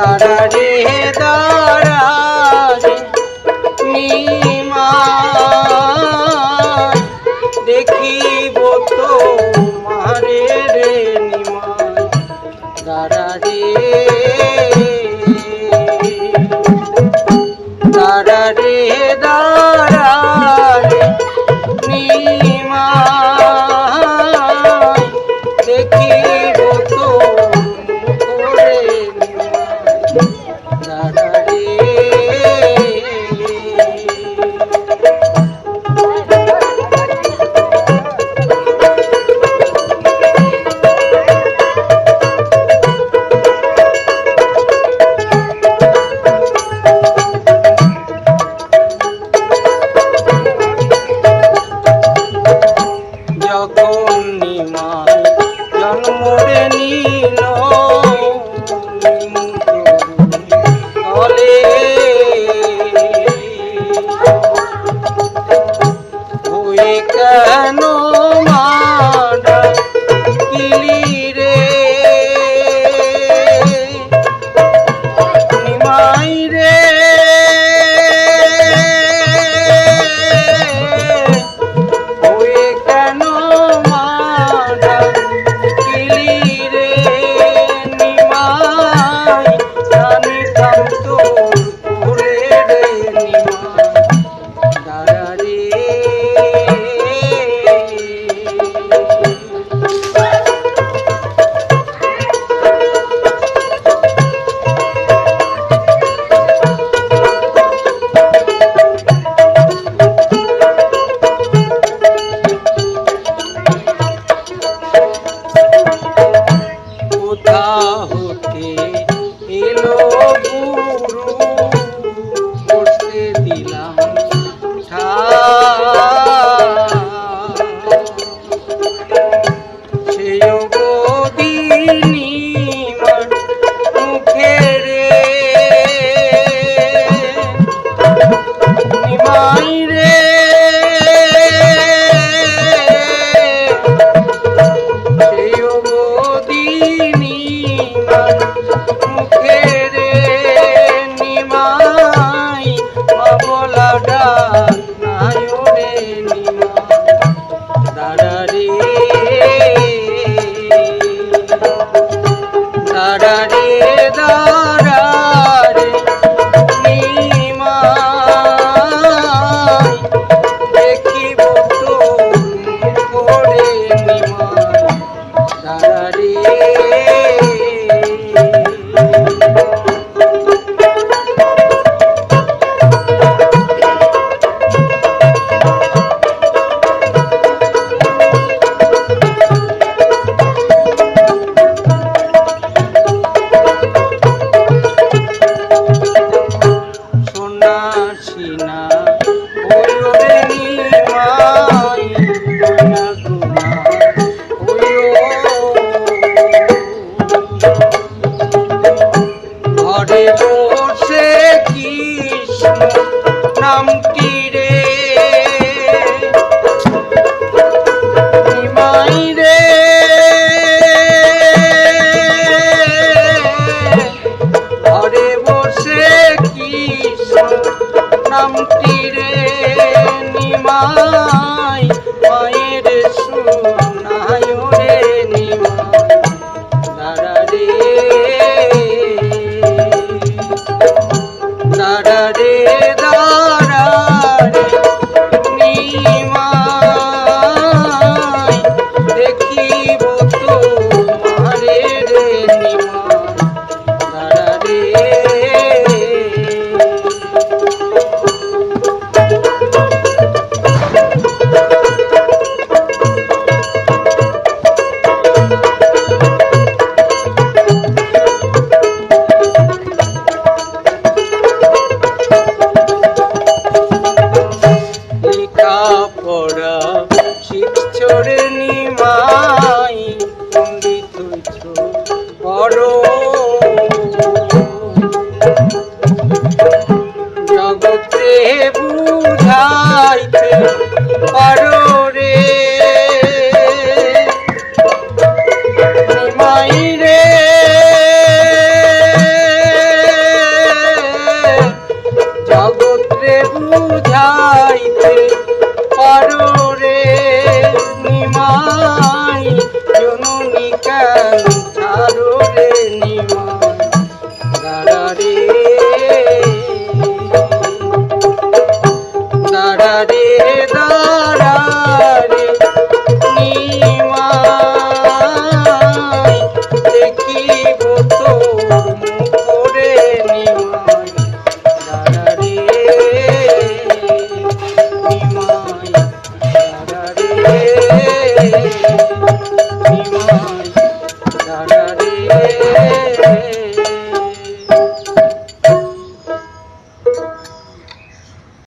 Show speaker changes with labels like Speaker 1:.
Speaker 1: দাঁড়া রে দাঁড়া জন্মরে নীল। বলে কেন নাম কি রে? রে? ঘরে বসে কি নাম করো। জগতে বুঝাইতে পারো রে। তোমাই রে। জগতে ơi